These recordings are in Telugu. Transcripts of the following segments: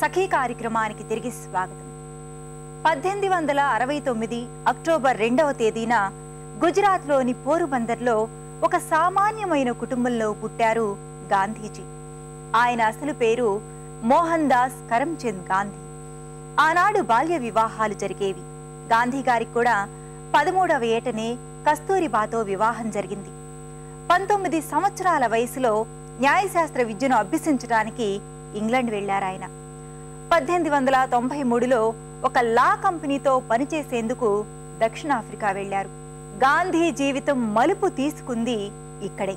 సఖీ కార్యక్రమానికి తిరిగి స్వాగతం. పద్దెనిమిది వందల అరవై తొమ్మిది అక్టోబర్ రెండవ తేదీన గుజరాత్లోని పోరుబందర్లో ఒక సామాన్యమైన కుటుంబంలో పుట్టారు గాంధీజీ. ఆయన అసలు పేరు మోహన్ దాస్ కరమ్చంద్ గాంధీ. ఆనాడు బాల్య వివాహాలు జరిగేవి. గాంధీ గారికి కూడా పదమూడవ ఏటనే కస్తూరిబాతో వివాహం జరిగింది. పంతొమ్మిది సంవత్సరాల వయసులో న్యాయశాస్త్ర విద్యను అభ్యసించడానికి ఇంగ్లాండ్ వెళ్ళారాయన పద్దెనిమిది వందల తొంభై మూడులో ఒక లా కంపెనీతో పనిచేసేందుకు దక్షిణాఫ్రికా వెళ్ళారు గాంధీ జీవితం మలుపు తీసుకుంది ఇక్కడే.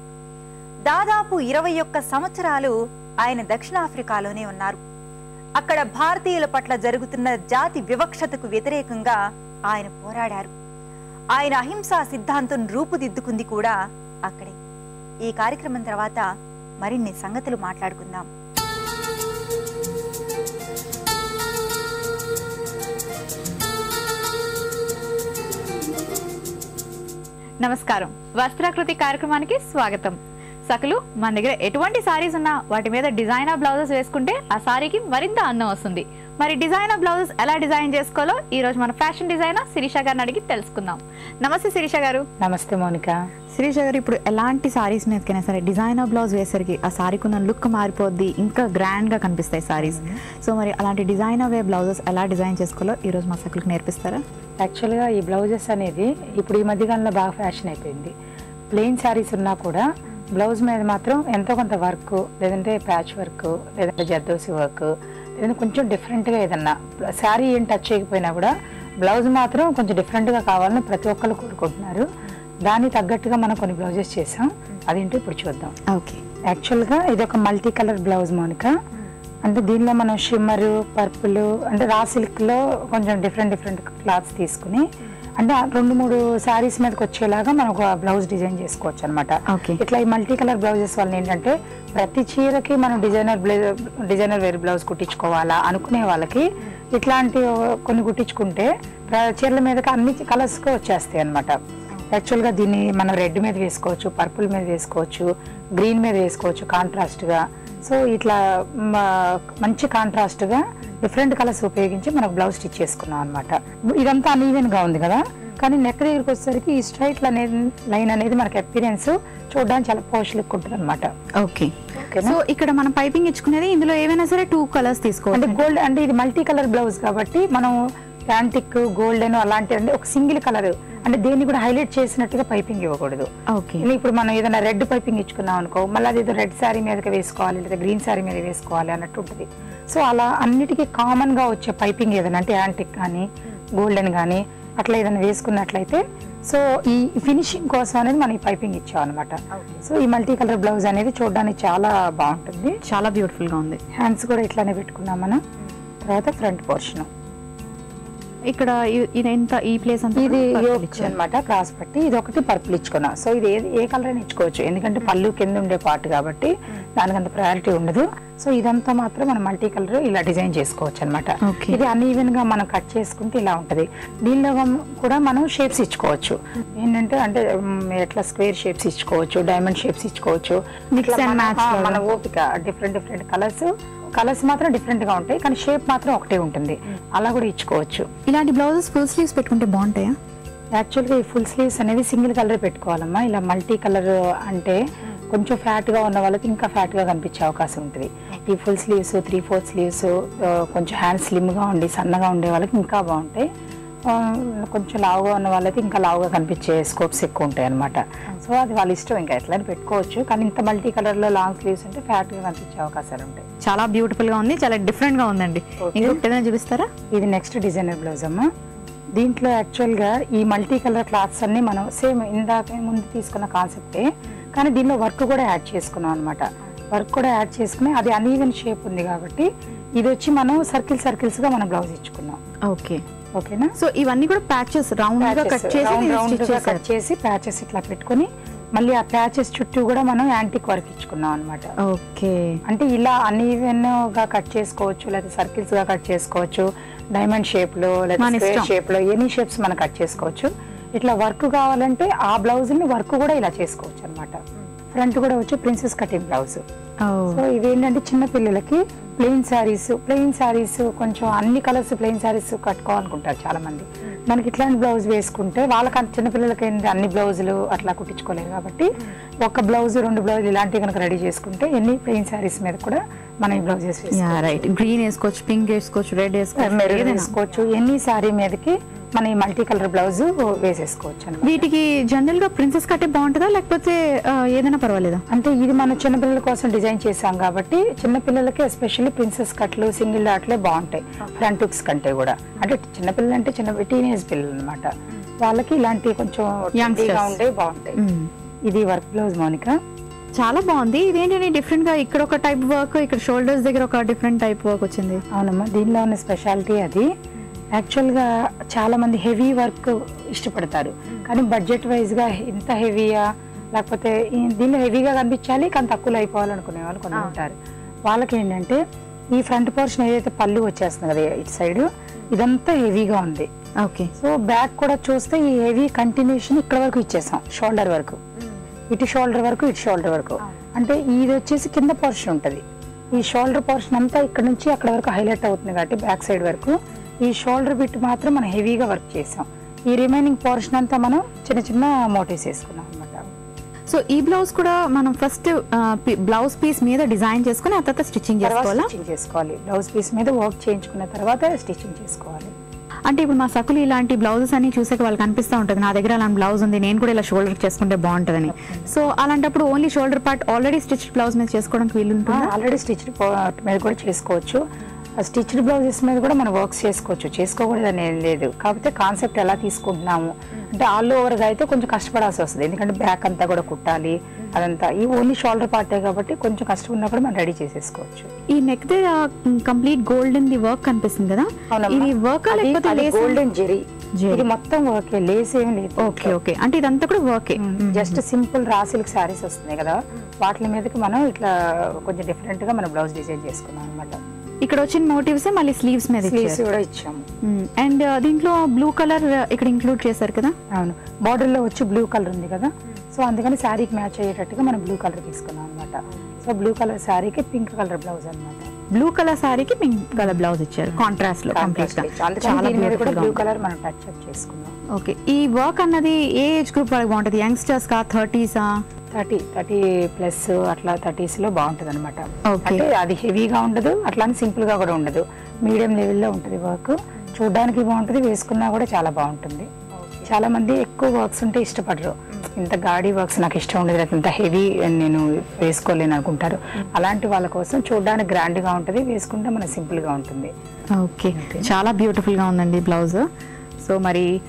దాదాపు ఇరవై ఒక్క సంవత్సరాలు ఆయన దక్షిణాఫ్రికాలోనే ఉన్నారు. అక్కడ భారతీయుల పట్ల జరుగుతున్న జాతి వివక్షతకు వ్యతిరేకంగా ఆయన పోరాడారు. ఆయన అహింసా సిద్ధాంతం రూపుదిద్దుకుంది కూడా అక్కడే. ఈ కార్యక్రమం తర్వాత మరిన్ని సంగతులు మాట్లాడుకుందాం. నమస్కారం. వస్త్రాకృతి కార్యక్రమానికి స్వాగతం. సకలు మన దగ్గర ఎటువంటి సారీస్ ఉన్నా వాటి మీద డిజైనర్ బ్లౌజెస్ వేసుకుంటే ఆ సారీకి మరింత అందం వస్తుంది. మరి డిజైనర్ బ్లౌజెస్ ఎలా డిజైన్ చేసుకోవాలో ఈ రోజు మన ఫ్యాషన్ డిజైనర్ శిరీష గారిని అడిగి తెలుసుకుందాం. నమస్తే శిరీష గారు. నమస్తే మౌనిక. శిరీష గారు ఇప్పుడు ఎలాంటి సారీస్ మీదకైనా సరే డిజైనర్ బ్లౌజ్ వేసరికి ఆ సారీకి ఉన్న లుక్ మారిపోద్ది ఇంకా గ్రాండ్గా కనిపిస్తాయి సారీస్ సో మరి అలాంటి డిజైనర్ వే బ్లౌజెస్ ఎలా డిజైన్ చేసుకోవాలో ఈ రోజు మా సకలకు నేర్పిస్తారా? యాక్చువల్గా ఈ బ్లౌజెస్ అనేది ఇప్పుడు ఈ మధ్యకాలంలో బాగా ఫ్యాషన్ అయిపోయింది. ప్లెయిన్ శారీస్ ఉన్నా కూడా బ్లౌజ్ మీద మాత్రం ఎంతో కొంత వర్క్ లేదంటే ప్యాచ్ వర్క్ లేదంటే జర్దోసి వర్క్ కొంచెం డిఫరెంట్గా ఏదన్నా శారీ ఏం టచ్ చేయకపోయినా కూడా బ్లౌజ్ మాత్రం కొంచెం డిఫరెంట్గా కావాలని ప్రతి ఒక్కళ్ళు కోరుకుంటున్నారు. దానికి తగ్గట్టుగా మనం కొన్ని బ్లౌజెస్ చేసాం. అదేంటో ఇప్పుడు చూద్దాం. ఓకే. యాక్చువల్గా ఇది ఒక మల్టీ కలర్ బ్లౌజ్ మౌనిక. అంటే దీనిలో మనం షిమ్మర్ పర్పుల్ అంటే రా సిల్క్లో కొంచెం డిఫరెంట్ డిఫరెంట్ క్లాత్స్ తీసుకుని అంటే రెండు మూడు శారీస్ మీదకి వచ్చేలాగా మనం ఒక బ్లౌజ్ డిజైన్ చేసుకోవచ్చు అనమాట. ఇట్లా ఈ మల్టీ కలర్ బ్లౌజెస్ వల్ల ఏంటంటే ప్రతి చీరకి మనం డిజైనర్ డిజైనర్ వేర్ బ్లౌజ్ కుట్టించుకోవాలా అనుకునే వాళ్ళకి ఇట్లాంటి కొన్ని కుట్టించుకుంటే చీరల మీదకి అన్ని కలర్స్గా వచ్చేస్తాయి అనమాట యాక్చువల్గా దీన్ని మనం రెడ్ మీద వేసుకోవచ్చు పర్పుల్ మీద వేసుకోవచ్చు గ్రీన్ మీద వేసుకోవచ్చు కాంట్రాస్ట్గా సో ఇట్లా మంచి కాంట్రాస్ట్గా డిఫరెంట్ కలర్స్ ఉపయోగించి మనకు బ్లౌజ్ స్టిచ్ చేసుకున్నాం అనమాట ఇదంతా అన్ఈవెన్గా ఉంది కదా? కానీ నెక్ దగ్గరికి వచ్చేసరికి ఈ స్ట్రైట్ అనేది లైన్ అనేది మనకి అపీరియన్స్ చూడడానికి చాలా పోష్ లుక్ ఉంటుంది అనమాట ఓకే సో ఇక్కడ మనం పైపింగ్ ఇచ్చుకునేది ఇందులో ఏవైనా సరే టూ కలర్స్ అంటే తీసుకోవాలి గోల్డ్ అంటే ఇది మల్టీ కలర్ బ్లౌజ్ కాబట్టి మనం యాంటిక్ గోల్డెన్ అలాంటి అంటే ఒక సింగిల్ కలర్ అంటే దేన్ని కూడా హైలైట్ చేసినట్టుగా పైపింగ్ ఇవ్వకూడదు. ఇప్పుడు మనం ఏదైనా రెడ్ పైపింగ్ ఇచ్చుకున్నాం అనుకో మళ్ళీ అది ఏదో రెడ్ శారీ మీదకి వేసుకోవాలి లేదా గ్రీన్ శారీ మీద వేసుకోవాలి అన్నట్టు ఉంటుంది. సో అలా అన్నిటికీ కామన్గా వచ్చే పైపింగ్ ఏదైనా అంటే యాంటిక్ కానీ గోల్డెన్ కానీ అట్లా ఏదైనా వేసుకున్నట్లయితే సో ఈ ఫినిషింగ్ కోసం అనేది మనం ఈ పైపింగ్ ఇచ్చాం అనమాట సో ఈ మల్టీ కలర్ బ్లౌజ్ అనేది చూడడానికి చాలా బాగుంటుంది. చాలా బ్యూటిఫుల్గా ఉంది. హ్యాండ్స్ కూడా ఇట్లానే పెట్టుకున్నాం మనం. తర్వాత ఫ్రంట్ పోర్షన్. ఇక్కడ ఈ ప్లేస్ అంతా ఇది. అనమాట క్రాస్ పట్టి. ఇది ఒకటి పర్పుల్ ఇచ్చుకున్నాం. సో ఇది ఏది ఏ కలర్ అయినా ఇచ్చుకోవచ్చు. ఎందుకంటే పళ్ళు కింద ఉండే పార్ట్ కాబట్టి దానికి అంత ప్రయారిటీ ఉండదు. సో ఇదంతా మాత్రం మనం మల్టీ కలర్ ఇలా డిజైన్ చేసుకోవచ్చు అనమాట. ఇది అన్ఈవెన్గా మనం కట్ చేసుకుంటే ఇలా ఉంటది. దీనిలో కూడా మనం షేప్స్ ఇచ్చుకోవచ్చు. ఏంటంటే అంటే ఎట్లా స్క్వేర్ షేప్స్ ఇచ్చుకోవచ్చు డైమండ్ షేప్స్ ఇచ్చుకోవచ్చు. మన ఓపిక డిఫరెంట్ డిఫరెంట్ కలర్స్ కలర్స్ మాత్రం డిఫరెంట్గా ఉంటాయి కానీ షేప్ మాత్రం ఒకటే ఉంటుంది. అలా కూడా ఇచ్చుకోవచ్చు. ఇలాంటి బ్లౌజెస్ ఫుల్ స్లీవ్స్ పెట్టుకుంటే బాగుంటాయా? యాక్చువల్గా ఈ ఫుల్ స్లీవ్స్ అనేది సింగిల్ కలర్ పెట్టుకోవాలమ్మా. ఇలా మల్టీ కలర్ అంటే కొంచెం ఫ్యాట్గా ఉన్న వాళ్ళకి ఇంకా ఫ్యాట్గా కనిపించే అవకాశం ఉంటుంది. ఈ full sleeves three fourth sleeves కొంచెం హ్యాండ్ స్లిమ్గా ఉండి సన్నగా ఉండే వాళ్ళకి ఇంకా బాగుంటాయి. కొంచెం లావుగా ఉన్న వాళ్ళకి ఇంకా లావుగా కనిపించే స్కోప్స్ ఎక్కువ ఉంటాయి అనమాట సో అది వాళ్ళ ఇష్టం ఇంకా ఎట్లా పెట్టుకోవచ్చు. కానీ ఇంత మల్టీ కలర్లో లాంగ్ స్లీవ్స్ అంటే ఫ్యాట్గా కనిపించే అవకాశాలు ఉంటాయి. చాలా బ్యూటిఫుల్గా ఉంది చాలా డిఫరెంట్గా ఉందండి. ఇంకొకటి ఏదైనా చూపిస్తారా? ఇది నెక్స్ట్ డిజైనర్ బ్లౌజ్ అమ్మ. దీంట్లో యాక్చువల్గా ఈ మల్టీ కలర్ క్లాత్స్ అన్ని మనం సేమ్ ఇందాక ముందు తీసుకున్న కాన్సెప్టే కానీ దీనిలో వర్క్ కూడా యాడ్ చేసుకున్నాం అనమాట వర్క్ కూడా యాడ్ చేసుకుని అది అన్ఈవెన్ షేప్ ఉంది కాబట్టి ఇది వచ్చి మనం సర్కిల్ సర్కిల్స్గా మనం బ్లౌజ్ ఇచ్చుకున్నాం. ఓకే ఓకేనా? సో ఇవన్నీ కూడా ప్యాచెస్ రౌండ్గా కట్ చేసి రౌండ్గా. కట్ చేసి ప్యాచెస్ ఇట్లా పెట్టుకొని మళ్ళీ ఆ ప్యాచెస్ చుట్టూ కూడా మనం యాంటిక్ వర్క్ ఇచ్చుకున్నాం అనమాట ఓకే. అంటే ఇలా అన్ఈవెన్గా కట్ చేసుకోవచ్చు లేదా సర్కిల్స్గా కట్ చేసుకోవచ్చు డైమండ్ షేప్లో లేదా. షేప్లో ఎనీ షేప్స్ మనం కట్ చేసుకోవచ్చు. ఇట్లా వర్క్ కావాలంటే ఆ బ్లౌజ్ని వర్క్ కూడా ఇలా చేసుకోవచ్చు అనమాట ఫ్రంట్ కూడా వచ్చి ప్రిన్సెస్ కటింగ్ బ్లౌజ్. సో ఇవేంటంటే చిన్న పిల్లలకి ప్లెయిన్ శారీస్ ప్లెయిన్ శారీస్ కొంచెం అన్ని కలర్స్ ప్లెయిన్ శారీస్ కట్టుకోవాలనుకుంటారు చాలా మంది మనకి ఇట్లాంటి బ్లౌజ్ వేసుకుంటే వాళ్ళకి అంత చిన్నపిల్లలకి ఏంటి అన్ని బ్లౌజులు అట్లా కుట్టించుకోలేరు కాబట్టి ఒక బ్లౌజ్ రెండు బ్లౌజ్ ఇలాంటివి కనుక రెడీ చేసుకుంటే ఎన్ని ప్లెయిన్ శారీస్ మీద కూడా మనం ఈ బ్లౌజెస్ రైట్ గ్రీన్ వేసుకోవచ్చు పింక్ వేసుకోవచ్చు రెడ్ వేసుకోవచ్చు. వేసుకోవచ్చు. ఎన్ని శారీ మీదకి మనం ఈ మల్టీ కలర్ బ్లౌజ్ వేసేసుకోవచ్చు వీటికి జనరల్గా ప్రిన్సెస్ కట్టే బాగుంటుందా? లేకపోతే ఏదైనా పర్వాలేదా? అంటే ఇది మన చిన్నపిల్లల కోసం డిజైన్ చేసాం కాబట్టి చిన్నపిల్లలకి ఎస్పెషల్లీ ప్రిన్సెస్ కట్లు సింగిల్ డాట్లే బాగుంటాయి. ఫ్రంట్ హుక్స్ కంటే కూడా. అంటే చిన్నపిల్లలు అంటే చిన్న టీనేజ్ పిల్లలు అనమాట వాళ్ళకి ఇలాంటి కొంచెం ఉండే బాగుంటాయి. మ్మ్. ఇది వర్క్ బ్లౌజ్ మౌనిక. చాలా బాగుంది. ఇదేంటంటే డిఫరెంట్గా ఇక్కడ ఒక టైప్ వర్క్ ఇక్కడ షోల్డర్స్ దగ్గర ఒక డిఫరెంట్ టైప్ వర్క్ వచ్చింది? అవునమ్మా దీనిలో ఉన్న స్పెషాలిటీ అది. యాక్చువల్గా చాలా మంది హెవీ వర్క్ ఇష్టపడతారు. కానీ బడ్జెట్ వైజ్గా ఇంత హెవీయా లేకపోతే దీనిలో హెవీగా కనిపించాలి కానీ తక్కువలో అయిపోవాలనుకునే వాళ్ళు కొందరు ఉంటారు. వాళ్ళకి ఏంటంటే ఈ ఫ్రంట్ పోర్షన్ ఏదైతే పళ్ళు వచ్చేస్తుంది కదా ఇటు సైడ్ ఇదంతా హెవీగా ఉంది. ఓకే. సో బ్యాక్ కూడా చూస్తే ఈ హెవీ కంటిన్యూషన్ ఇక్కడ వరకు ఇచ్చేసాం షోల్డర్ వరకు. ఇటు షోల్డర్ వరకు ఇటు షోల్డర్ వరకు. అంటే ఇది వచ్చేసి కింద పోర్షన్ ఉంటుంది. ఈ షోల్డర్ పోర్షన్ అంతా ఇక్కడ నుంచి అక్కడ వరకు హైలైట్ అవుతుంది కాబట్టి బ్యాక్ సైడ్ వరకు. ఈ షోల్డర్ బిట్ మాత్రం మనం హెవీగా వర్క్ చేసాం. ఈ రిమైనింగ్ పోర్షన్ అంతా మనం చిన్న చిన్న మోటివ్స్ వేసుకున్నాం అనమాట సో ఈ బ్లౌజ్ కూడా మనం ఫస్ట్ బ్లౌజ్ పీస్ మీద డిజైన్ చేసుకుని ఆ తర్వాత స్టిచ్చింగ్ చేసుకోవాలా? స్టిచ్చింగ్ చేసుకోవాలి. బ్లౌజ్ పీస్ మీద వర్క్ చేయించుకున్న తర్వాత స్టిచ్చింగ్ చేసుకోవాలి. అంటే ఇప్పుడు మా సకులు ఇలాంటి బ్లౌజెస్ అన్ని చూసాక వాళ్ళకి అనిపిస్తూ ఉంటుంది నా దగ్గర అలాంటి బ్లౌజ్ ఉంది నేను కూడా ఇలా షోల్డర్ చేసుకుంటే బాగుంటుందని. సో అలాంటప్పుడు only shoulder part already stitch blouse మీద చేసుకోవడానికి వీలు ఉంటుందా ఆల్రెడీ స్టిచ్డ్ మీద కూడా చేసుకోవచ్చు. స్టిచ్డ్ బ్లౌజెస్ మీద కూడా మనం వర్క్స్ చేసుకోవచ్చు. చేసుకోకూడదని ఏం లేదు. కాకపోతే కాన్సెప్ట్ ఎలా తీసుకుంటున్నాము? అంటే ఆల్ ఓవర్గా అయితే కొంచెం కష్టపడాల్సి వస్తుంది. ఎందుకంటే బ్యాక్ అంతా కూడా కుట్టాలి. అదంతా ఈ ఓన్లీ షోల్డర్ పార్టే కాబట్టి కొంచెం కష్టం ఉన్నప్పుడు మనం రెడీ చేసేసుకోవచ్చు. ఈ నెక్ దగ్గర కంప్లీట్ గోల్డెన్ ది వర్క్ కనిపిస్తుంది కదా? ఇది వర్క్ గోల్డెన్ జెరీ. ఇది మొత్తం వర్క్ లేస్ ఏం లేదు ఓకే ఓకే. అంటే ఇదంతా కూడా వర్కే. Just simple raw silk saris వస్తున్నాయి కదా? వాటి మీదకి మనం ఇట్లా కొంచెం డిఫరెంట్గా మనం బ్లౌజ్ డిజైన్ చేసుకున్నాం అనమాట ఇక్కడ వచ్చిన మోటివ్స్ మళ్ళీ స్లీవ్స్ మీద స్లీవ్స్ కూడా ఇచ్చాము. అండ్ దీంట్లో బ్లూ కలర్ ఇక్కడ ఇంక్లూడ్ చేశారు కదా? అవును. బార్డర్లో వచ్చి బ్లూ కలర్ ఉంది కదా? సో అందుకని శారీకి మ్యాచ్ అయ్యేటట్టుగా మనం బ్లూ కలర్ తీసుకున్నాం అనమాట సో బ్లూ కలర్ శారీకి పింక్ కలర్ బ్లౌజ్ అనమాట బ్లూ కలర్ సారీకి పింక్ కలర్ బ్లౌజ్ ఇచ్చారు. కాంట్రాస్ట్లో కంప్లీట్గా. చాలా కూడా బ్లూ. కలర్ మనం టచ్ అప్ చేసుకున్నాం. ఓకే ఈ వర్క్ అన్నది ఏ ఏజ్ గ్రూప్ వాళ్ళకి బాగుంటుంది? యంగ్స్టర్స్ కా థర్టీసా థర్టీ థర్టీ ప్లస్ అట్లా థర్టీస్లో బాగుంటుంది అనమాట. అంటే అది హెవీగా ఉండదు అట్లానే సింపుల్గా కూడా ఉండదు. మీడియం లెవెల్లో ఉంటుంది వర్క్. చూడడానికి బాగుంటుంది వేసుకున్నా కూడా చాలా బాగుంటుంది. చాలా మంది ఎక్కువ వర్క్స్ ఉంటే ఇష్టపడరు. ఇంత గాడి వర్క్స్ నాకు ఇష్టం ఉండదు ఇంత హెవీ నేను వేసుకోలేను అనుకుంటారు. అలాంటి వాళ్ళ కోసం చూడడానికి గ్రాండ్గా ఉంటుంది వేసుకుంటే మన సింపుల్గా ఉంటుంది. ఓకే. చాలా బ్యూటిఫుల్గా ఉందండి బ్లౌజ్. సో మరి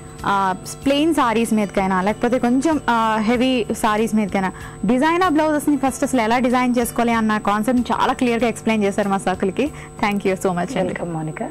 ప్లెయిన్ సారీస్ మీదకైనా లేకపోతే కొంచెం హెవీ సారీస్ మీదకైనా. డిజైనర్ బ్లౌజెస్ ఫస్ట్ అసలు ఎలా డిజైన్ చేసుకోవాలి అన్న కాన్సెప్ట్ చాలా క్లియర్గా ఎక్స్ప్లెయిన్ చేశారు మా సర్కిల్కి. Thank you so much welcome Monica